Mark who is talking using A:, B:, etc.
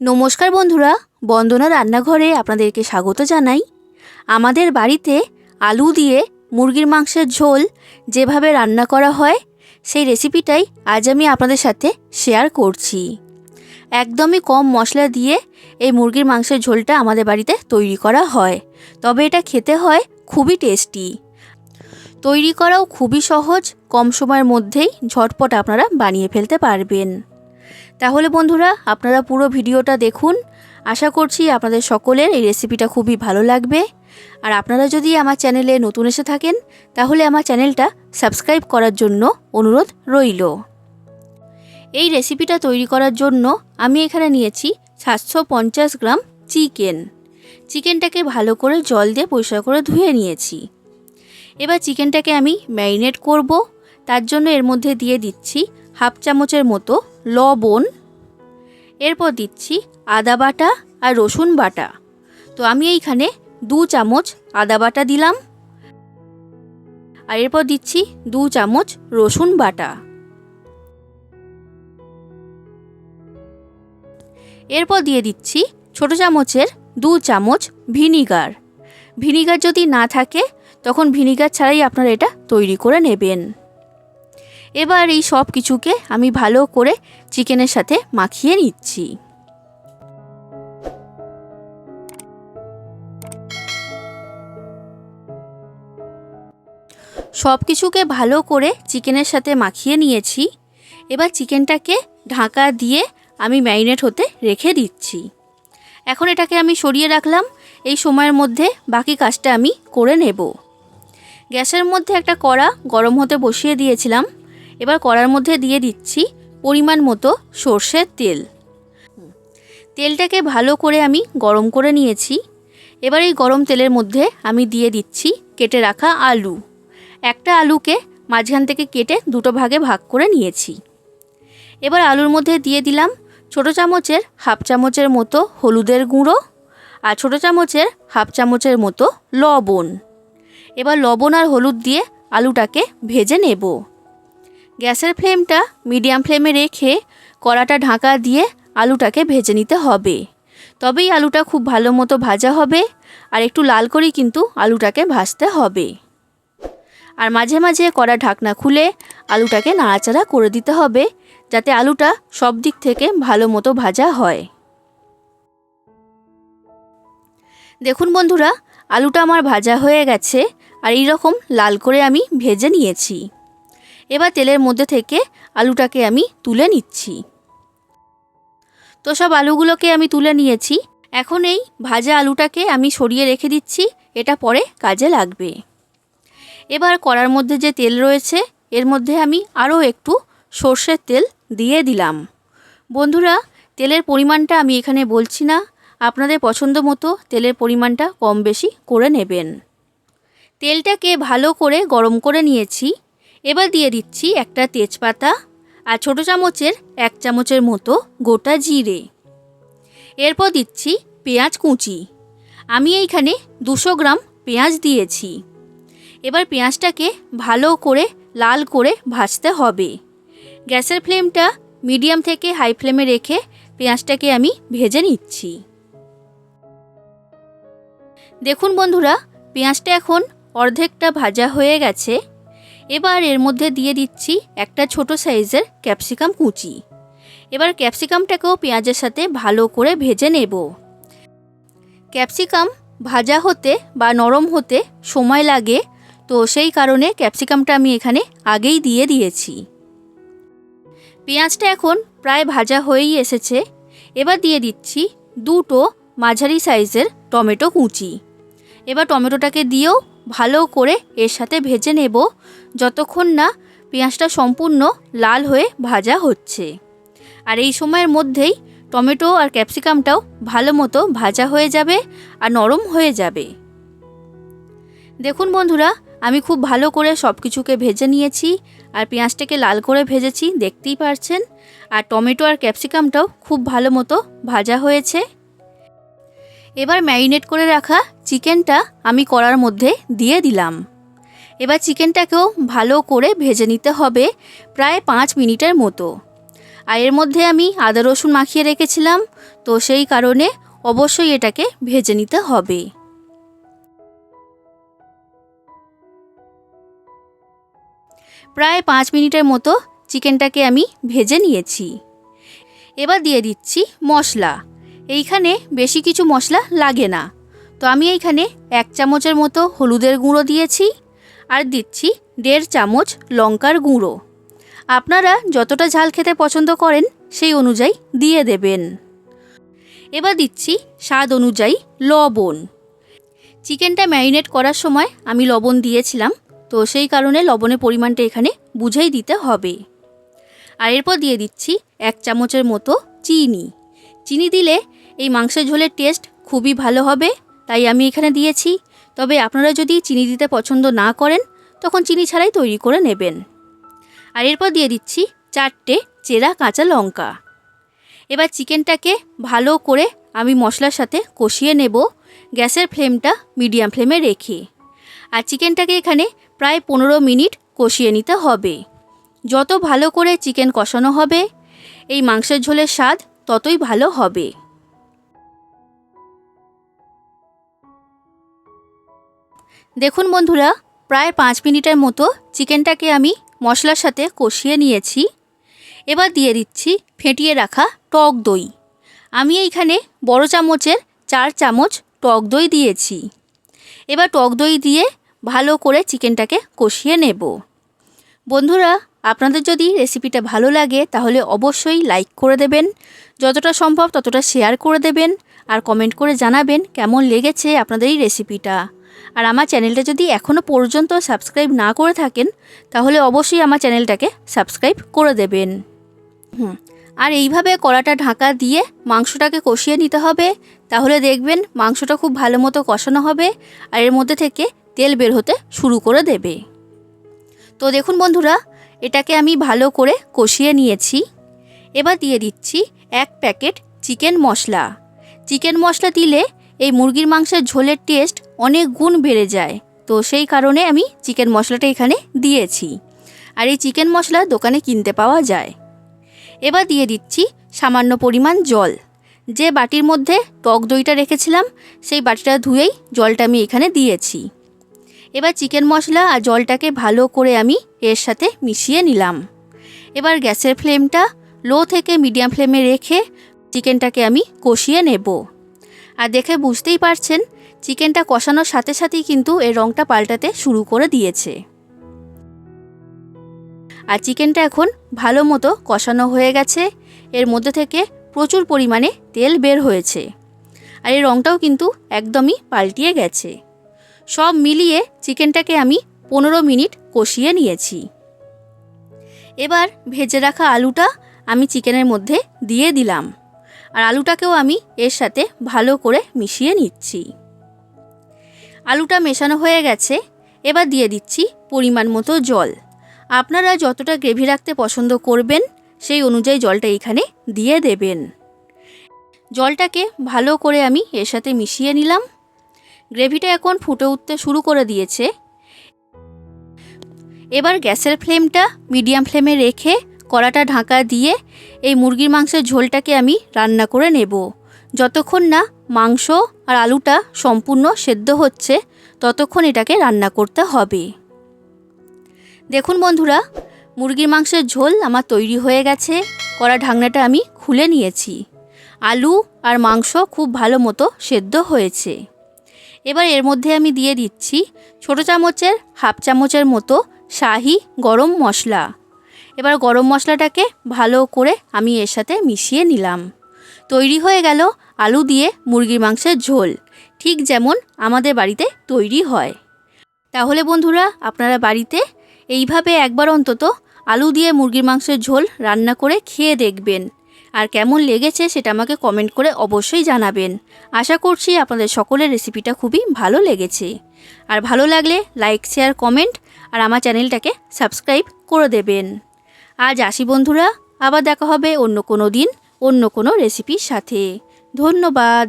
A: নমস্কার বন্ধুরা, বন্দনা রান্নাঘরে আপনাদেরকে স্বাগত জানাই। আমাদের বাড়িতে আলু দিয়ে মুরগির মাংসের ঝোল যেভাবে রান্না করা হয়, সেই রেসিপিটাই আজ আমি আপনাদের সাথে শেয়ার করছি। একদমই কম মশলা দিয়ে এই মুরগির মাংসের ঝোলটা আমাদের বাড়িতে তৈরি করা হয়, তবে এটা খেতে হয় খুবই টেস্টি। তৈরি করাও খুবই সহজ, কম সময়ের মধ্যেই ঝটপট আপনারা বানিয়ে ফেলতে পারবেন। তাহলে বন্ধুরা, আপনারা পুরো ভিডিওটা দেখুন। আশা করছি আপনাদের সকলের এই রেসিপিটা খুবই ভালো লাগবে। আর আপনারা যদি আমার চ্যানেলে নতুন এসে থাকেন, তাহলে আমার চ্যানেলটা সাবস্ক্রাইব করার জন্য অনুরোধ রইল। এই রেসিপিটা তৈরি করার জন্য আমি এখানে নিয়েছি সাতশো পঞ্চাশ গ্রাম চিকেন চিকেনটাকে ভালো করে জল দিয়ে পরিষ্কার করে ধুয়ে নিয়েছি। এবার চিকেনটাকে আমি ম্যারিনেট করব। তার জন্য এর মধ্যে দিয়ে দিচ্ছি হাফ চামচের মতো লবণ। এরপর দিচ্ছি আদা বাটা আর রসুন বাটা। তো আমি এইখানে দু চামচ আদা বাটা দিলাম। আর এরপর দিচ্ছি দু চামচ রসুন বাটা। এরপর দিয়ে দিচ্ছি ছোট চামচের দু চামচ ভিনিগার। ভিনিগার যদি না থাকে, তখন ভিনিগার ছাড়াই আপনারা এটা তৈরি করে নেবেন। এবার এই সব কিছুকে আমি ভালো করে চিকেনের সাথে মাখিয়ে নিচ্ছি। সব কিছুকে ভালো করে চিকেনের সাথে মাখিয়ে নিয়েছি। এবার চিকেনটাকে ঢাকা দিয়ে আমি ম্যারিনেট হতে রেখে দিচ্ছি। এখন এটাকে আমি সরিয়ে রাখলাম। এই সময়ের মধ্যে বাকি কাজটা আমি করে নেব। গ্যাসের মধ্যে একটা কড়া গরম হতে বসিয়ে দিয়েছিলাম। এবার কড়ার মধ্যে দিয়ে দিচ্ছি পরিমাণ মতো সর্ষের তেল। তেলটাকে ভালো করে আমি গরম করে নিয়েছি। এবার এই গরম তেলের মধ্যে আমি দিয়ে দিচ্ছি কেটে রাখা আলু। একটা আলুকে মাঝখান থেকে কেটে দুটো ভাগে ভাগ করে নিয়েছি। এবার আলুর মধ্যে দিয়ে দিলাম ছোটো চামচের হাফ চামচের মতো হলুদের গুঁড়ো আর ছোটো চামচের হাফ চামচের মতো লবণ। এবার লবণ আর হলুদ দিয়ে আলুটাকে ভেজে নেব। গ্যাসের ফ্লেমটা মিডিয়াম ফ্লেমে রেখে কড়াটা ঢাকা দিয়ে আলুটাকে ভেজে নিতে হবে। তবেই আলুটা খুব ভালো মতো ভাজা হবে আর একটু লাল করেই কিন্তু আলুটাকে ভাজতে হবে। আর মাঝে মাঝে কড়া ঢাকনা খুলে আলুটাকে নাড়াচাড়া করে দিতে হবে যাতে আলুটা সব দিক থেকে ভালো মতো ভাজা হয়। দেখুন বন্ধুরা, আলুটা আমার ভাজা হয়ে গেছে আর এই রকম লাল করে আমি ভেজে নিয়েছি। এবার তেলের মধ্যে থেকে আলুটাকে আমি তুলে নিচ্ছি। তো সব আলুগুলোকে আমি তুলে নিয়েছি। এখন এই ভাজা আলুটাকে আমি সরিয়ে রেখে দিচ্ছি, এটা পরে কাজে লাগবে। এবার কড়ার মধ্যে যে তেল রয়েছে, এর মধ্যে আমি আরও একটু সর্ষের তেল দিয়ে দিলাম। বন্ধুরা, তেলের পরিমাণটা আমি এখানে বলছি না। আপনাদের পছন্দ মতো তেলের পরিমাণটা কম বেশি করে নেবেন। তেলটাকে ভালো করে গরম করে নিয়েছি। এবার দিয়ে দিচ্ছি একটা তেজপাতা আর ছোটো চামচের এক চামচের মতো গোটা জিরে। এরপর দিচ্ছি পেঁয়াজ কুচি। আমি এইখানে দুশো গ্রাম পেঁয়াজ দিয়েছি। এবার পেঁয়াজটাকে ভালো করে লাল করে ভাজতে হবে। গ্যাসের ফ্লেমটা মিডিয়াম থেকে হাই ফ্লেমে রেখে পেঁয়াজটাকে আমি ভেজে নিচ্ছি। দেখুন বন্ধুরা, পেঁয়াজটা এখন অর্ধেকটা ভাজা হয়ে গেছে। এবার এর মধ্যে দিয়ে দিচ্ছি একটা ছোট সাইজের ক্যাপসিকাম কুচি। এবার ক্যাপসিকামটাকেও পেঁয়াজের সাথে ভালো করে ভেজে নেব। ক্যাপসিকাম ভাজা হতে বা নরম হতে সময় লাগে, তো সেই কারণে ক্যাপসিকামটা আমি এখানে আগেই দিয়ে দিয়েছি। পেঁয়াজটা এখন প্রায় ভাজা হয়েই এসেছে। এবার দিয়ে দিচ্ছি দুটো মাঝারি সাইজের টমেটো কুচি। এবার টমেটোটাকে দিয়েও ভালো করে এর সাথে ভেজে নেব। যতক্ষণ না পেঁয়াজটা সম্পূর্ণ লাল হয়ে ভাজা হচ্ছে। আর এই সময়ের মধ্যেই টমেটো আর ক্যাপসিকামটাও ভালো মতো ভাজা হয়ে যাবে আর নরম হয়ে যাবে। দেখুন বন্ধুরা, আমি খুব ভালো করে সব কিছুকে ভেজে নিয়েছি আর পেঁয়াজটাকে লাল করে ভেজেছি, দেখতেই পারছেন। আর টমেটো আর ক্যাপসিকামটাও খুব ভালো মতো ভাজা হয়েছে। এবার ম্যারিনেট করে রাখা চিকেনটা আমি কড়ার মধ্যে দিয়ে দিলাম। এবার চিকেনটাকেও ভালো করে ভেজে নিতে হবে প্রায় পাঁচ মিনিটের মতো। আর এর মধ্যে আমি আদা রসুন মাখিয়ে রেখেছিলাম, তো সেই কারণে অবশ্যই এটাকে ভেজে নিতে হবে। প্রায় পাঁচ মিনিটের মতো চিকেনটাকে আমি ভেজে নিয়েছি। এবার দিয়ে দিচ্ছি মশলা। এইখানে বেশি কিছু মশলা লাগে না। তো আমি এইখানে এক চামচের মতো হলুদের গুঁড়ো দিয়েছি আর দিচ্ছি দেড় চামচ লঙ্কার গুঁড়ো। আপনারা যতটা ঝাল খেতে পছন্দ করেন সেই অনুযায়ী দিয়ে দেবেন। এবার দিচ্ছি স্বাদ অনুযায়ী লবণ। চিকেনটা ম্যারিনেট করার সময় আমি লবণ দিয়েছিলাম, তো সেই কারণে লবণের পরিমাণটা এখানে বুঝেই দিতে হবে। আর এরপর দিয়ে দিচ্ছি এক চামচের মতো চিনি। চিনি দিলে এই মাংসের ঝোলের টেস্ট খুবই ভালো হবে, তাই আমি এখানে দিয়েছি। তবে আপনারা যদি চিনি দিতে পছন্দ না করেন, তখন চিনি ছাড়াই তৈরি করে নেবেন। আর এরপর দিয়ে দিচ্ছি চারটে চেরা কাঁচা লঙ্কা। এবার চিকেনটাকে ভালো করে আমি মশলার সাথে কষিয়ে নেব, গ্যাসের ফ্লেমটা মিডিয়াম ফ্লেমে রেখে। আর চিকেনটাকে এখানে প্রায় পনেরো মিনিট কষিয়ে নিতে হবে। যত ভালো করে চিকেন কষানো হবে, এই মাংসের ঝোলের স্বাদ ততই ভালো হবে। দেখুন বন্ধুরা, প্রায় পাঁচ মিনিটের মতো চিকেনটাকে আমি মশলার সাথে কষিয়ে নিয়েছি। এবার দিয়ে দিচ্ছি ফেটিয়ে রাখা টক দই। আমি এইখানে বড় চামচের চার চামচ টক দই দিয়েছি। এবার টক দই দিয়ে ভালো করে চিকেনটাকে কষিয়ে নেব। বন্ধুরা, আপনাদের যদি রেসিপিটা ভালো লাগে, তাহলে অবশ্যই লাইক করে দেবেন। যতটা সম্ভব ততটা শেয়ার করে দেবেন। আর কমেন্ট করে জানাবেন কেমন লেগেছে আপনাদের এই রেসিপিটা। আর আমার চ্যানেলটা যদি এখনও পর্যন্ত সাবস্ক্রাইব না করে থাকেন, তাহলে অবশ্যই আমার চ্যানেলটাকে সাবস্ক্রাইব করে দেবেন। হুম, আর এইভাবে কড়াটা ঢাকা দিয়ে মাংসটাকে কষিয়ে নিতে হবে। তাহলে দেখবেন মাংসটা খুব ভালো মতো কষানো হবে আর এর মধ্যে থেকে তেল বের হতে শুরু করে দেবে। তো দেখুন বন্ধুরা, এটাকে আমি ভালো করে কষিয়ে নিয়েছি। এবার দিয়ে দিচ্ছি এক প্যাকেট চিকেন মশলা। চিকেন মশলা দিলে এই মুরগির মাংসের ঝোলের টেস্ট অনেক গুণ বেড়ে যায়। তো সেই কারণে আমি চিকেন মশলাটা এখানে দিয়েছি। আর এই চিকেন মশলা দোকানে কিনতে পাওয়া যায়। এবার দিয়ে দিচ্ছি সামান্য পরিমাণ জল। যে বাটির মধ্যে টক দইটা রেখেছিলাম, সেই বাটিটা ধুয়েই জলটা আমি এখানে দিয়েছি। এবার চিকেন মশলা আর জলটাকে ভালো করে আমি এর সাথে মিশিয়ে নিলাম। এবার গ্যাসের ফ্লেমটা লো থেকে মিডিয়াম ফ্লেমে রেখে চিকেনটাকে আমি কষিয়ে নেব। আর দেখে বুঝতেই পারছেন চিকেনটা কষানোর সাথে সাথেই কিন্তু এর রঙটা পাল্টাতে শুরু করে দিয়েছে। আর চিকেনটা এখন ভালো মতো কষানো হয়ে গেছে। এর মধ্যে থেকে প্রচুর পরিমাণে তেল বের হয়েছে। আর এই রঙটাও কিন্তু একদমই পাল্টিয়ে গেছে। সব মিলিয়ে চিকেনটাকে আমি পনেরো মিনিট কষিয়ে নিয়েছি। এবার ভেজে রাখা আলুটা আমি চিকেনের মধ্যে দিয়ে দিলাম। আর আলুটাকেও আমি এর সাথে ভালো করে মিশিয়ে নিচ্ছি। আলুটা মেশানো হয়ে গেছে, এবার দিয়ে দিচ্ছি পরিমাণ মতো জল। আপনারা যতটা গ্রেভি রাখতে পছন্দ করবেন, সেই অনুযায়ী জলটা এখানে দিয়ে দেবেন। জলটাকে ভালো করে আমি এর সাথে মিশিয়ে নিলাম। গ্রেভিটা এখন ফুটে উঠতে শুরু করে দিয়েছে। এবার গ্যাসের ফ্লেমটা মিডিয়াম ফ্লেমে রেখে কড়াটা ঢাকা দিয়ে এই মুরগির মাংসের ঝোলটাকে আমি রান্না করে নেব। যতক্ষণ না মাংস আর আলুটা সম্পূর্ণ সেদ্ধ হচ্ছে, ততক্ষণ এটাকে রান্না করতে হবে। দেখুন বন্ধুরা, মুরগির মাংসের ঝোল আমার তৈরি হয়ে গেছে। কড়া ঢাকনাটা আমি খুলে নিয়েছি। আলু আর মাংস খুব ভালো মতো সেদ্ধ হয়েছে। এবার এর মধ্যে আমি দিয়ে দিচ্ছি ছোটো চামচের হাফ চামচের মতো শাহি গরম মশলা। এবার গরম মশলাটাকে ভালো করে আমি এর সাথে মিশিয়ে নিলাম। তৈরি হয়ে গেল আলু দিয়ে মুরগির মাংসের ঝোল, ঠিক যেমন আমাদের বাড়িতে তৈরি হয়। তাহলে বন্ধুরা, আপনারা বাড়িতে এইভাবে একবার অন্তত আলু দিয়ে মুরগির মাংসের ঝোল রান্না করে খেয়ে দেখবেন। আর কেমন লেগেছে সেটা আমাকে কমেন্ট করে অবশ্যই জানাবেন। আশা করছি আপনাদের সকলের রেসিপিটা খুবই ভালো লেগেছে। আর ভালো লাগলে লাইক, শেয়ার, কমেন্ট আর আমার চ্যানেলটাকে সাবস্ক্রাইব করে দেবেন। আজ আসি বন্ধুরা, আবার দেখা হবে অন্য কোনো দিন, অন্য কোনো রেসিপির সাথে। ধন্যবাদ।